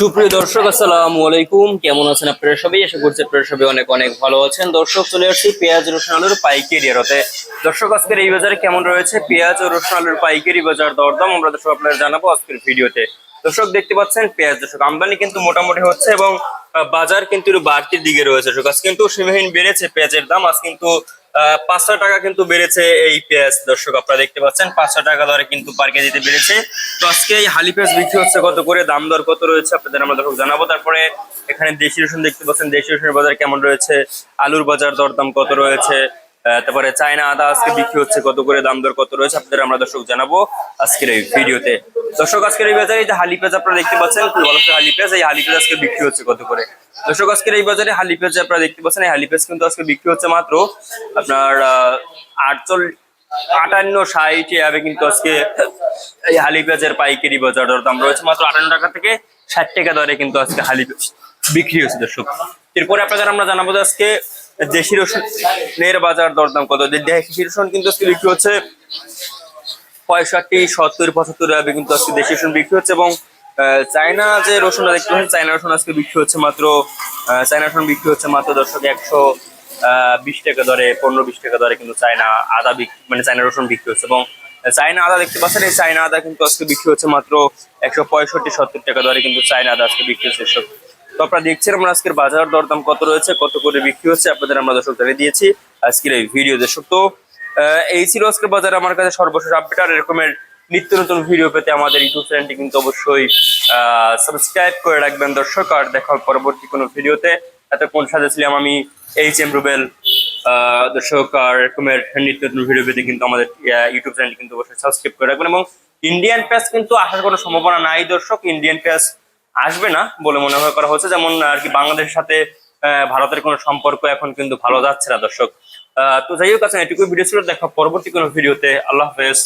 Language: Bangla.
সুপ্রিয় দর্শক, আসসালামু আলাইকুম। কেমন আছেন আপনারা সবাই? আশা করছি আপনারা সবাই অনেক অনেক ভালো আছেন। দর্শক, চলে আসছি পেঁয়াজ রসুন আলুর পাইকারি আড়তে দর্শক, আজকের এই বাজারে কেমন রয়েছে? পেঁয়াজ ও রসুন আলুর পাইকারি বাজার দরদাম আমরা দর্শক আপনারা জানাব আজকের ভিডিওতে। দর্শক, দেখতে পাচ্ছেন পেঁয়াজ দর্শক, আমদানি কিন্তু মোটামুটি হচ্ছে এবং বাজার কিন্তু বাড়তির দিকে রয়েছে। দর্শক, আজ কিন্তু সীমাহীন বেড়েছে পেঁয়াজের দাম। আজ কিন্তু পাঁচশো টাকা কিন্তু বেড়েছে এই পেঁয়াজ। দর্শক, আপনারা দেখতে পাচ্ছেন, পাঁচশো টাকা দরে কিন্তু পার কেজিতে বেড়েছে। তো আজকে এই হালি পেঁয়াজ বিক্রি হচ্ছে কত করে, দাম দর কত রয়েছে আপনাদের আমরা দর্শক জানাব। তারপরে এখানে দেশি রসুন দেখতে পাচ্ছেন, দেশি রসুনের বাজার কেমন রয়েছে, আলুর বাজার দরদাম কত রয়েছে তারপরে চায়না আদা আজকে বিক্রি হচ্ছে কত করে, দাম দর কত রয়েছে আপনাদের আমরা দর্শক জানাব আজকের এই ভিডিওতে। দর্শক, আজকের এই বাজারে যে হালি পেঁয়াজ আপনারা দেখতে পাচ্ছেন ভালো হালি পেঁয়াজ, এই হালি পেঁয়াজ আজকে বিক্রি হচ্ছে কত করে? দর্শক, আজকের এই বাজারে হালি পেঁয়াজ আপনারা দেখতে পাচ্ছেন, এই হালি পেঁয়াজ কিন্তু আজকে বিক্রি হচ্ছে মাত্র আপনার আটচল্লিশ আটান্ন ষাট এভাবে কিন্তু আজকে এই হালি পেঁয়াজের পাইকারি বাজার দর। দাম রয়েছে মাত্র আটান্ন টাকা থেকে ষাট টাকা দরে কিন্তু আজকে হালি বিক্রি হচ্ছে দর্শক। এরপরে আপনাদের আমরা জানাব যে আজকে দেশি রসুনের বাজার দরদাম কত? দেশি রসুন কিন্তু আজকে বিক্রি হচ্ছে পঁয়ষট্টি, সত্তর, পঁচাত্তর এভাবে কিন্তু আজকে দেশি রসুন বিক্রি হচ্ছে এবং চায়না যে রসুনটা দেখতে পাচ্ছেন, চায়না রসুন আজকে বিক্রি হচ্ছে মাত্র চায়না রসুন বিক্রি হচ্ছে মাত্র দর্শক একশো বিশ টাকা দরে, পনেরো, বিশ টাকা দরে কিন্তু চায়না আদা মানে চায়না রসুন বিক্রি হচ্ছে এবং চায়না আদা দেখতে পাচ্ছেন, এই চায়না আদা কিন্তু আজকে বিক্রি হচ্ছে মাত্র একশো পঁয়ষট্টি, সত্তর টাকা দরে কিন্তু চায়না আদা আজকে বিক্রি হচ্ছে এসব তো আপনারা দেখছেন আমরা আজকের বাজার দরদাম কত রয়েছে, কত করে বিক্রি হচ্ছে, আপনাদের আমরা দর্শক জানিয়ে দিয়েছি আজকের এই ভিডিও দর্শক। তো এই ছিল আজকের বাজারে আমার কাছে সর্বশেষ আপডেট আর এরকমের নিত্য নতুন ভিডিও পেতে আমাদের ইউটিউব চ্যানেলটি কিন্তু অবশ্যই সাবস্ক্রাইব করে রাখবেন দর্শক। আর দেখা পরবর্তী কোনো ভিডিওতে এতক্ষণ সাথে ছিলাম আমি এইচ এম রুবেল দর্শক। আর এরকমের নিত্য নতুন ভিডিও পেতে কিন্তু আমাদের ইউটিউব চ্যানেলটি কিন্তু অবশ্যই সাবস্ক্রাইব করে রাখবেন। এবং ইন্ডিয়ান প্যাস কিন্তু আসার কোনো সম্ভাবনা নাই দর্শক। ইন্ডিয়ান প্যাস আসবে না বলে মনে করা হচ্ছে। যেমন আর কি বাংলাদেশের সাথে ভারতের কোনো সম্পর্ক এখন কিন্তু ভালো যাচ্ছে না দর্শক। তো যাই হোক আছে এটুকু ভিডিও ছিল। দেখা পরবর্তী কোনো ভিডিওতে আল্লাহ হাফেজ।